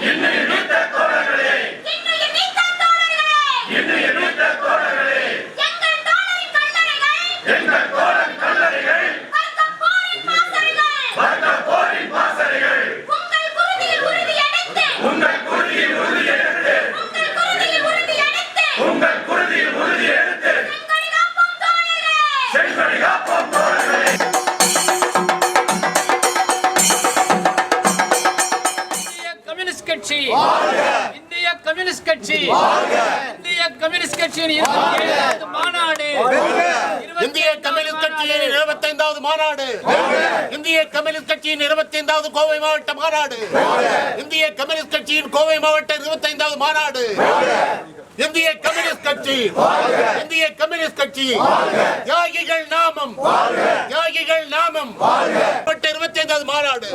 In the name communist கட்சி. இந்திய communist கட்சியின் இருபத்தி மாநாடு. இந்திய கம்யூனிஸ்ட் கட்சியின் இருபத்தைந்தாவது மாநாடு. இந்திய கம்யூனிஸ்ட் கட்சியின் இருபத்தைந்தாவது கோவை மாவட்ட மாநாடு. இந்திய கம்யூனிஸ்ட் கட்சியின் கோவை மாவட்ட இருபத்தைந்தாவது மாநாடு. இந்திய கம்யூனிஸ்ட் கட்சி. இந்திய கம்யூனிஸ்ட் கட்சி. தியாகிகள் நாமம். தியாகிகள் நாமம். மாவட்ட இருபத்தைந்தாவது மாநாடு.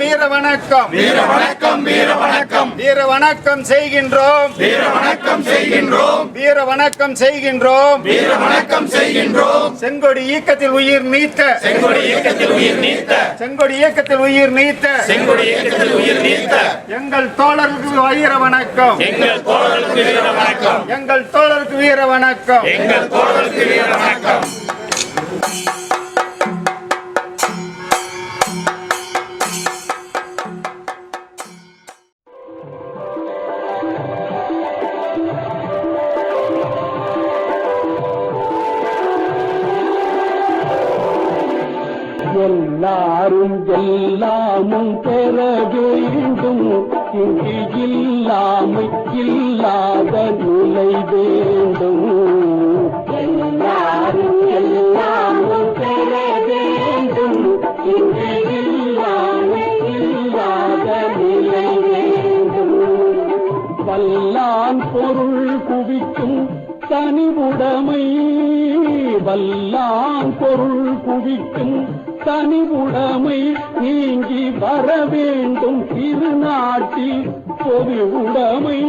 வீர வணக்கம் வீர வணக்கம் வீர வணக்கம் வீர வணக்கம் செய்கின்றோம். வீர வணக்கம் செய்கின்றோம். வீர வணக்கம் செய்கின்றோம். வீர வணக்கம் செய்கின்றோம். செங்கொடி இயக்கத்தில் உயிர் நீத்த. செங்கொடி இயக்கத்தில் உயிர் நீத்த. செங்கொடி இயக்கத்தில் உயிர் நீத்த. செங்கொடி இயக்கத்தில் உயிர் நீத்த. எங்கள் தோழருக்கு வீர வணக்கம் எங்கள் தோழர்களுக்கு வீர வணக்கம் எங்கள் தோழருக்கு வீர வணக்கம் எங்கள் தோழர்களுக்கு வீர வணக்கம் இங்கு இல்லாமை இல்லாத நிலை வேண்டும் எல்லாரும் எல்லாமும் பெற வேண்டும் இங்கு இல்லாமை இல்லாத நிலை வேண்டும். வல்லான் பொருள் குவிக்கும் தனிவுடைமை வல்லான் பொருள் குவிக்கும் தனிவுடைமை நீங்கி வர வேண்டும் திருநாட்டில் பொது உடைமை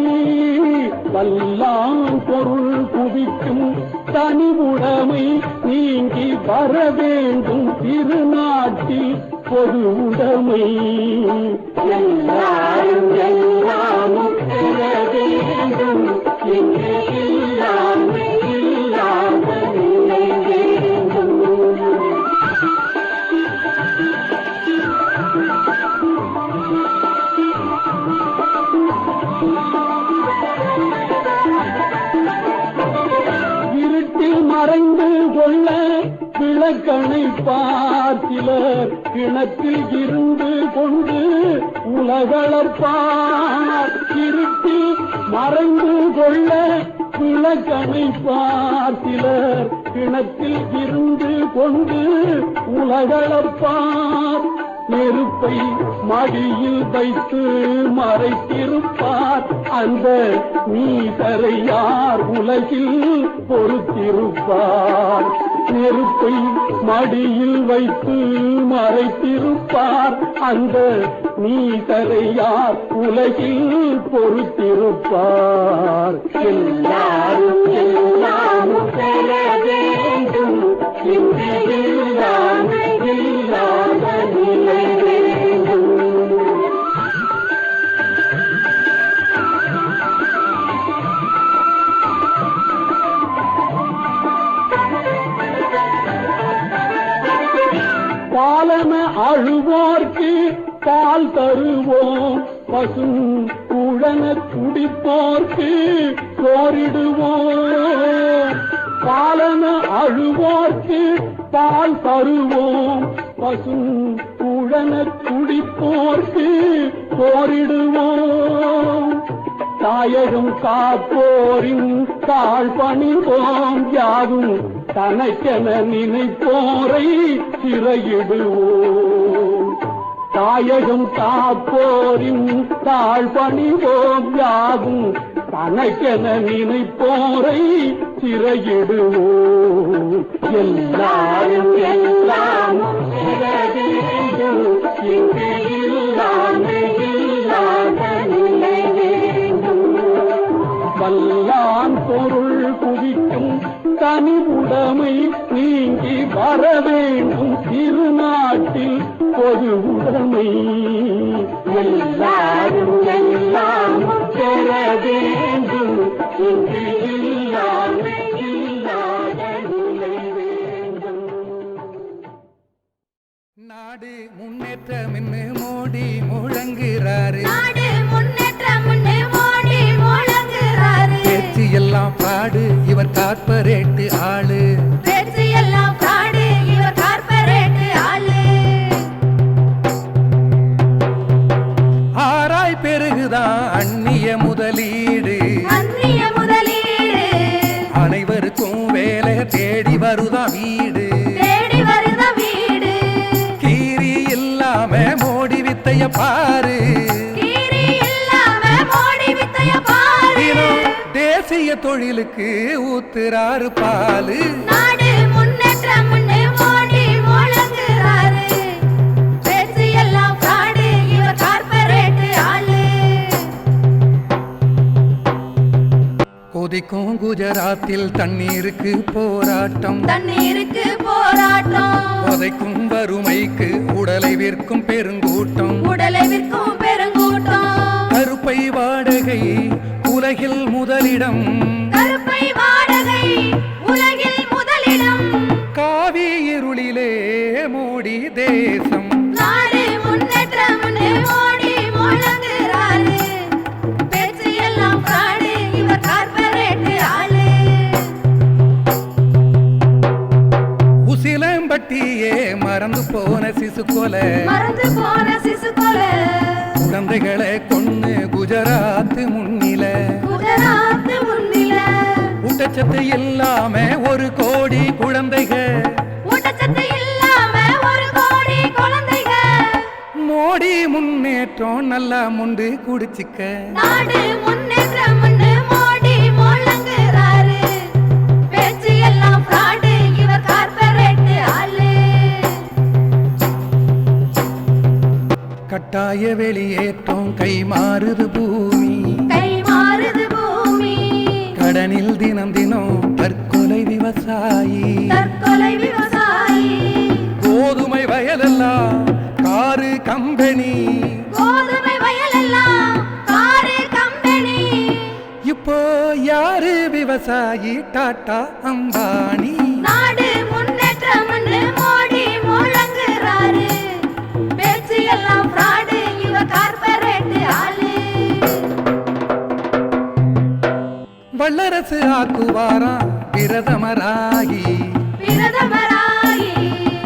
வல்லாம் பொருள் குவிக்கும். தனிவுடைமை நீங்கி வர வேண்டும் திருநாட்டில் பொது உடைமை எல்லாரும் எல்லாமும் பெற வேண்டும். இங்கு இல்லாமை விளக்கணை பார்த்திலர் கிணத்தில் இருந்து கொண்டு உலகளப்பார் இருட்டில் மறைந்து கொள்ள விளக்கணை பார்த்திலர் கிணத்தில் இருந்து கொண்டு உலகளப்பார் நெருப்பை மடியில் வைத்து மறைத்திருப்பார். அந்த நீதரை யார் உலகில் பொறுத்திருப்பார். நெருப்பை மடியில் வைத்து மறைத்திருப்பார். அந்த நீதரையார் உலகில் பொறுத்திருப்பார். எல்லாரும் எல்லாரும் பெற வேண்டும். பால் தருவோம். பசு குழன குடிப்போர்க்கு போரிடுவோம் பாலன அழுவோர்க்கு பால் தருவோம். பசு குழன குடிப்போர்க்கு போரிடுவோம் தாயகம் காப்போரின் தாழ் பணிவோம். யாரும் தனக்கென நினைப்போரை சிறையிடுவோம். தாயகம் காப்போரின் தாழ் பணிவோம் யாவும் தனக்கென நினைப்போரை சிறையிடுவோம். எல்லாரும் எல்லாம் பெற வல்லான் பொருள் குவிக்கும் தனி உடைமை நீங்கி வர வேண்டும். திருநாட்டில் பொது உடைமை. எல்லாரும் எல்லாம் பெற வேண்டும். நாடு முன்னேற்றம் என்று மோடி முழங்குறாரு. நாடு முன்னேற்றம் முன்னே மோடி முழங்குறாரு. பேச்சு ஃப்ராடு இவர் கார்பரேட்டு ஆளு. வித்தைய பாரு. தேசிய தொழிலுக்கு ஊத்துறாரு பாலு. கொதிக்கும் குஜராத்தில் தண்ணீருக்கு போராட்டம். தண்ணீருக்கு போராட்டம். உதைக்கும் வறுமைக்கு உடலை விற்கும் பெருங்கூட்டம். உடலை விற்கும் பெருங்கூட்டம். கருப்பை வாடகை உலகில் முதலிடம். மறந்து போன சிசு கொலை. மறந்து போன சிசு கொலை. குழந்தைகளை கொன்னு குஜராத் முன்னில. குஜராத் முன்னில. ஊட்டச்சத்து இல்லாம ஒரு கோடி குழந்தைகள். ஊட்டச்சத்து இல்லாம ஒரு கோடி குழந்தைங்க மோடி முன்னேற்றம் நல்லா முண்டு குடிச்சிக்க. நாடு முன்னேற்றம்னு கட்டாய வெளியேற்றம் கை மாறுது பூமி. கை மாறுது பூமி. கடனில் தினம் தினம் தற்கொலை விவசாயி. தற்கொலை விவசாயி. கோதுமை வயலெல்லாம் காரு கம்பெனி. கோதுமை வயலெல்லாம் காரு கம்பெனி. இப்போ யாரு விவசாயி? டாட்டா அம்பானி. நாடு வல்லரசு ஆக்குவாராம் பிரதமராகி. பிரதமராகி.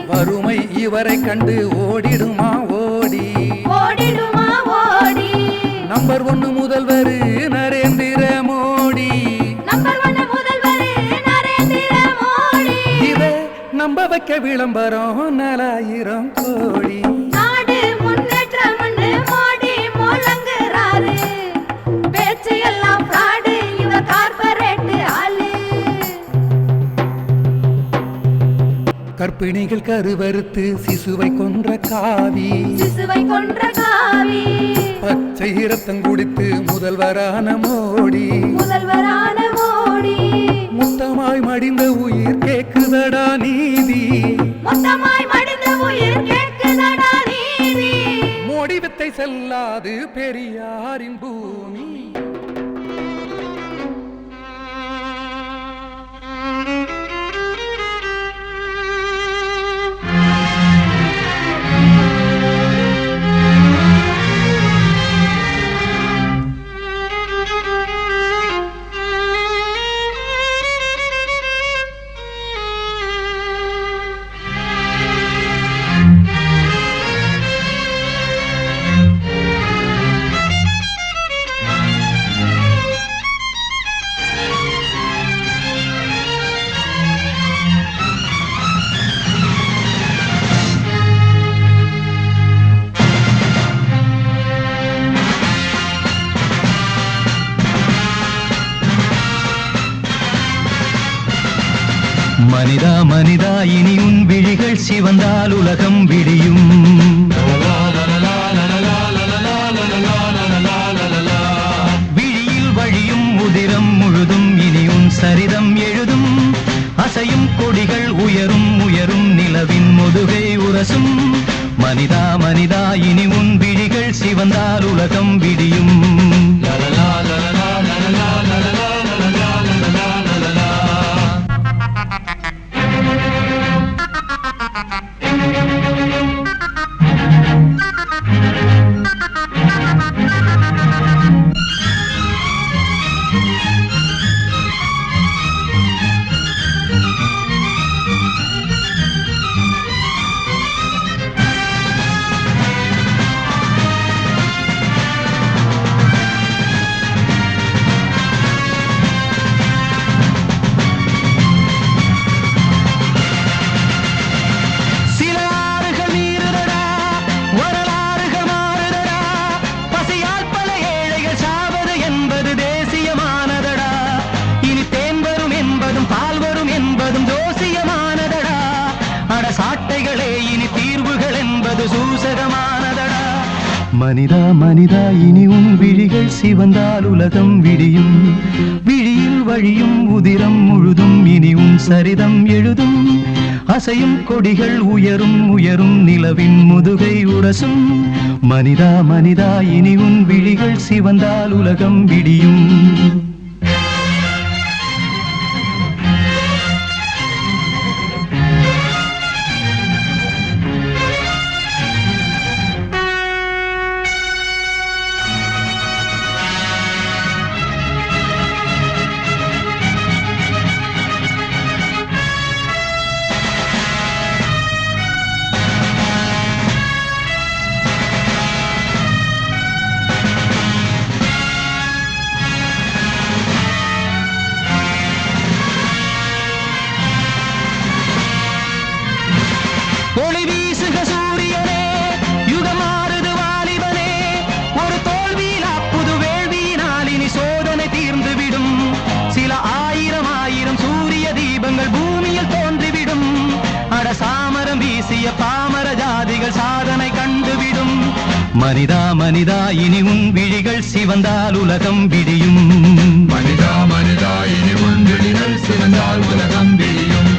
வறுமை இவரை கண்டு ஓடிடுமா ஓடி. ஓடிடுமா ஓடி. நம்பர் ஒன்னு முதல்வர் நரேந்திர மோடி. நம்ப வைக்க விளம்பரம் நாலாயிரம் கோடி. கற்பிணிகள் கருவறுத்து சிசுவை கொன்ற காவி. சிசுவை கொன்ற காவி. பச்சை ரத்தம் குடித்து முதல்வரான மோடி. முதல்வரான மோடி. முத்தமாய் மடிந்த உயிர் கேக்குதடா நீதி. மொத்தமாய் மடிந்த உயிர் கேட்குதடா நீதி. மோடி வித்தை செல்லாது பெரியாரின் பூமி. மனிதா மனிதா இனி உன் விழிகள் சிவந்தால் உலகம் விடியும். விழியில் வழியும் உதிரம் முழுதும் இனி உன் சரிதம் எழுதும். அசையும் கொடிகள் உயரும் உயரும் நிலவின் முதுகை உரசும். மனிதா மனிதா இனி உன் விழிகள் சிவந்தால் உலகம் விடியும். Ha ha ha. மனிதா மனிதா இனி உன் விழிகள் சிவந்தால் உலகம் விடியும். விழியில் வழியும் உதிரம் முழுதும் இனி உன் சரிதம் எழுதும். அசையும் கொடிகள் உயரும் உயரும் நிலவின் முதுகை உரசும். மனிதா மனிதா இனி உன் விழிகள் சிவந்தால் உலகம் விடியும். மனிதா மனிதா இனி உன் விழிகள் சிவந்தால் உலகம் விடியும். மனிதா மனிதா இனி உன் விழிகள் சிவந்தால் உலகம் விடியும்.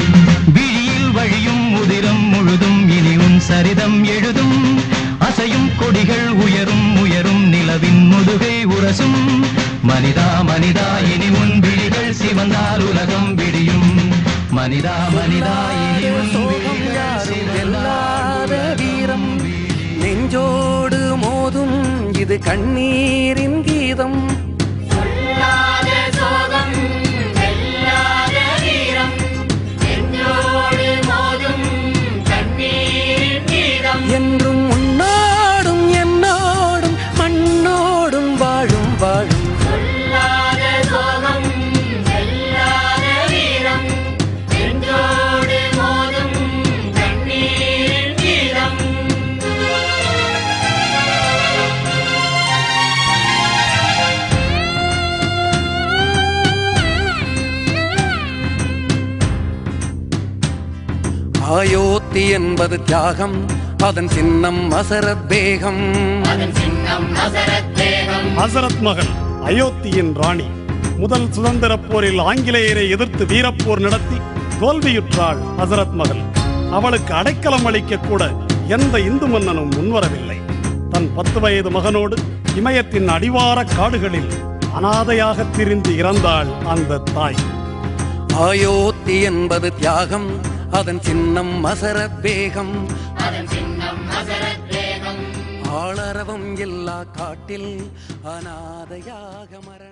விழியில் வழியும் உதிரம் முழுதும் இனி உன் சரிதம் எழுதும். அசையும் கொடிகள் உயரும் உயரும் நிலவின் முதுகை உரசும். மனிதா மனிதா இனி உன் விழிகள் சிவந்தால் உலகம் விடியும். மனிதா மனிதா இது கண்ணீரின் கீதம். என்பது தியாகம். அதன் சின்னம் அசரத் பேகம் ஹசரத் மகள் அயோத்தியின் ராணி. முதல் சுதந்திர போரில் ஆங்கிலேயரை எதிர்த்து வீரப்போர் நடத்தி தோல்வியுற்றாள் ஹசரத் மகள். அவளுக்கு அடைக்கலம் அளிக்க கூட எந்த இந்து மன்னனும் முன்வரவில்லை. தன் பத்து வயது மகனோடு இமயத்தின் அடிவார காடுகளில் அனாதையாக திரிந்து இறந்தாள் அந்த தாய். அயோத்தி என்பது தியாகம். அதன் சின்னம் நசரத் தேகம் ஆளரவம் எல்லா காட்டில் அனாதையாக மரணம்